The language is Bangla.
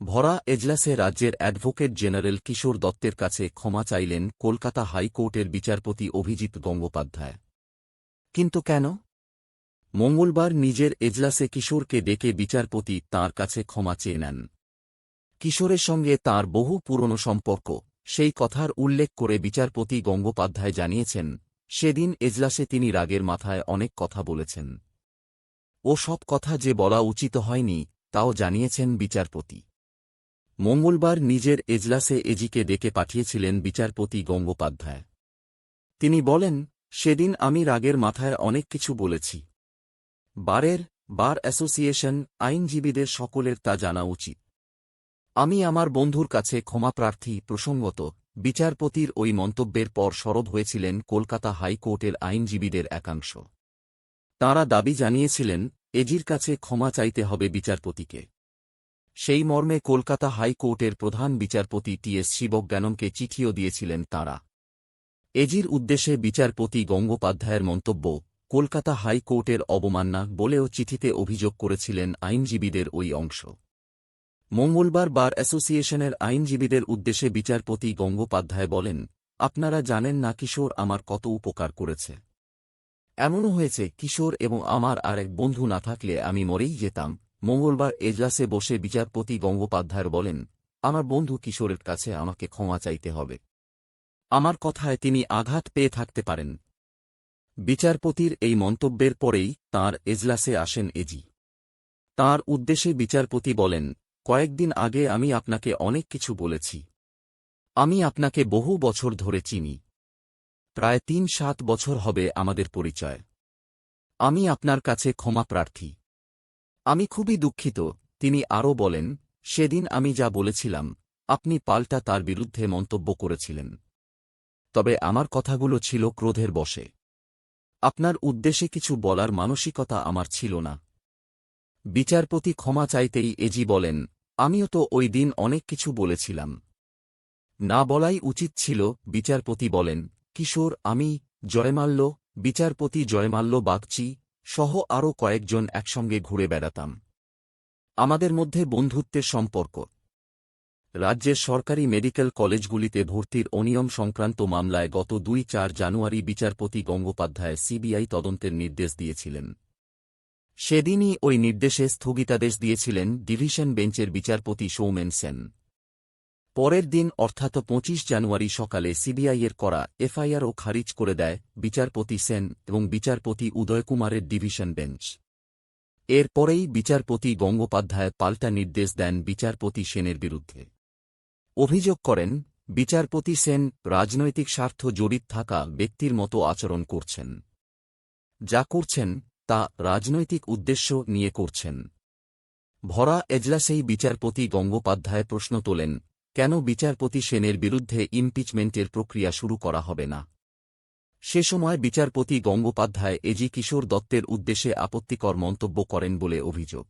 ভরা এজলাসে রাজ্যের অ্যাডভোকেট জেনারেল কিশোর দত্তের কাছে ক্ষমা চাইলেন কলকাতা হাইকোর্টের বিচারপতি অভিজিৎ গঙ্গোপাধ্যায়। কিন্তু কেন? মঙ্গলবার নিজের এজলাসে কিশোরকে ডেকে বিচারপতি তার কাছে ক্ষমা চেয়ে নেন। কিশোরের সঙ্গে তার বহু পুরনো সম্পর্ক, সেই কথার উল্লেখ করে বিচারপতি গঙ্গোপাধ্যায় জানিয়েছেন, সেদিন এজলাসে তিনি রাগের মাথায় অনেক কথা বলেছেন। ও সব কথা যে বলা উচিত হয়নি, তাও জানিয়েছেন বিচারপতি। মঙ্গলবার নিজের এজলাসে এজিকে ডেকে পাঠিয়েছিলেন বিচারপতি গঙ্গোপাধ্যায়। তিনি বলেন, সেদিন আমি রাগের মাথায় অনেক কিছু বলেছি। বারের বার অ্যাসোসিয়েশন আইনজীবীদের সকলের তা জানা উচিত। আমি আমার বন্ধুর কাছে ক্ষমাপ্রার্থী প্রসঙ্গত বিচারপতির ওই মন্তব্যের পর সরব হয়েছিলেন কলকাতা হাইকোর্টের আইনজীবীদের একাংশ। তাঁরা দাবি জানিয়েছিলেন, এজির কাছে ক্ষমা চাইতে হবে বিচারপতিকে। সেই মর্মে কলকাতা হাইকোর্টের প্রধান বিচারপতি টি এস শিবজ্ঞানমকে চিঠিও দিয়েছিলেন তাঁরা। এজির উদ্দেশ্যে বিচারপতি গঙ্গোপাধ্যায়ের মন্তব্য, কলকাতা হাইকোর্টের অবমাননা বলেও চিঠিতে অভিযোগ করেছিলেন আইনজীবীদের ওই অংশ। মঙ্গলবার বার অ্যাসোসিয়েশনের আইনজীবীদের উদ্দেশ্যে বিচারপতি গঙ্গোপাধ্যায় বলেন, আপনারা জানেন না কিশোর আমার কত উপকার করেছে। এমনও হয়েছে, কিশোর এবং আমার আর এক বন্ধু না থাকলে আমি মরেই যেতাম। মঙ্গলবার এজলাসে বসে বিচারপতি গঙ্গোপাধ্যায় বলেন, আমার বন্ধু কিশোরের কাছে আমাকে ক্ষমা চাইতে হবে। আমার কথায় তিনি আঘাত পেয়ে থাকতে পারেন। বিচারপতির এই মন্তব্যের পরেই তাঁর এজলাসে আসেন এজি। তাঁর উদ্দেশ্যে বিচারপতি বলেন, কয়েকদিন আগে আমি আপনাকে অনেক কিছু বলেছি। আমি আপনাকে বহু বছর ধরে চিনি। প্রায় তিন সাত বছর হবে আমাদের পরিচয়। আমি আপনার কাছে ক্ষমা প্রার্থী। আমি খুবই দুঃখিত, তিনি আরও বলেন, সেদিন আমি যা বলেছিলাম, আপনি পাল্টা তার বিরুদ্ধে মন্তব্য করেছিলেন। তবে আমার কথাগুলো ছিল ক্রোধের বশে। আপনার উদ্দেশ্যে কিছু বলার মানসিকতা আমার ছিল না। বিচারপতি ক্ষমা চাইতেই এজি বলেন, আমিও তো ওই দিন অনেক কিছু বলেছিলাম। না বলাই উচিত ছিল, বিচারপতি বলেন, কিশোর, আমি জয়মাল্য, বিচারপতি জয়মাল্য বাগচি সহ আরও কয়েকজন একসঙ্গে ঘুরে বেড়াতাম। আমাদের মধ্যে বন্ধুত্বের সম্পর্ক। রাজ্যের সরকারি মেডিকেল কলেজগুলিতে ভর্তির অনিয়ম সংক্রান্ত মামলায় গত দুই চার জানুয়ারি বিচারপতি গঙ্গোপাধ্যায় সিবিআই তদন্তের নির্দেশ দিয়েছিলেন। সেদিনই ওই নির্দেশে স্থগিতাদেশ দিয়েছিলেন ডিভিশন বেঞ্চের বিচারপতি সৌমেন সেন। পরের দিন, অর্থাৎ পঁচিশ জানুয়ারি সকালে সিবিআইয়ের করা এফআইআরও খারিজ করে দেয় বিচারপতি সেন এবং বিচারপতি উদয় কুমারের ডিভিশন বেঞ্চ। এর পরেই বিচারপতি গঙ্গোপাধ্যায় পাল্টা নির্দেশ দেন বিচারপতি সেনের বিরুদ্ধে। অভিযোগ করেন, বিচারপতি সেন রাজনৈতিক স্বার্থ জড়িত থাকা ব্যক্তির মতো আচরণ করছেন। যা করছেন, তা রাজনৈতিক উদ্দেশ্য নিয়ে করছেন। ভরা এজলাসেই বিচারপতি গঙ্গোপাধ্যায় প্রশ্ন তোলেন কেন বিচারপতি সেনের বিরুদ্ধে ইমপিচমেন্টের প্রক্রিয়া শুরু করা হবে না? সে সময় বিচারপতি গঙ্গোপাধ্যায় এজি কিশোর দত্তের উদ্দেশ্যে আপত্তিকর মন্তব্য করেন বলে অভিযোগ।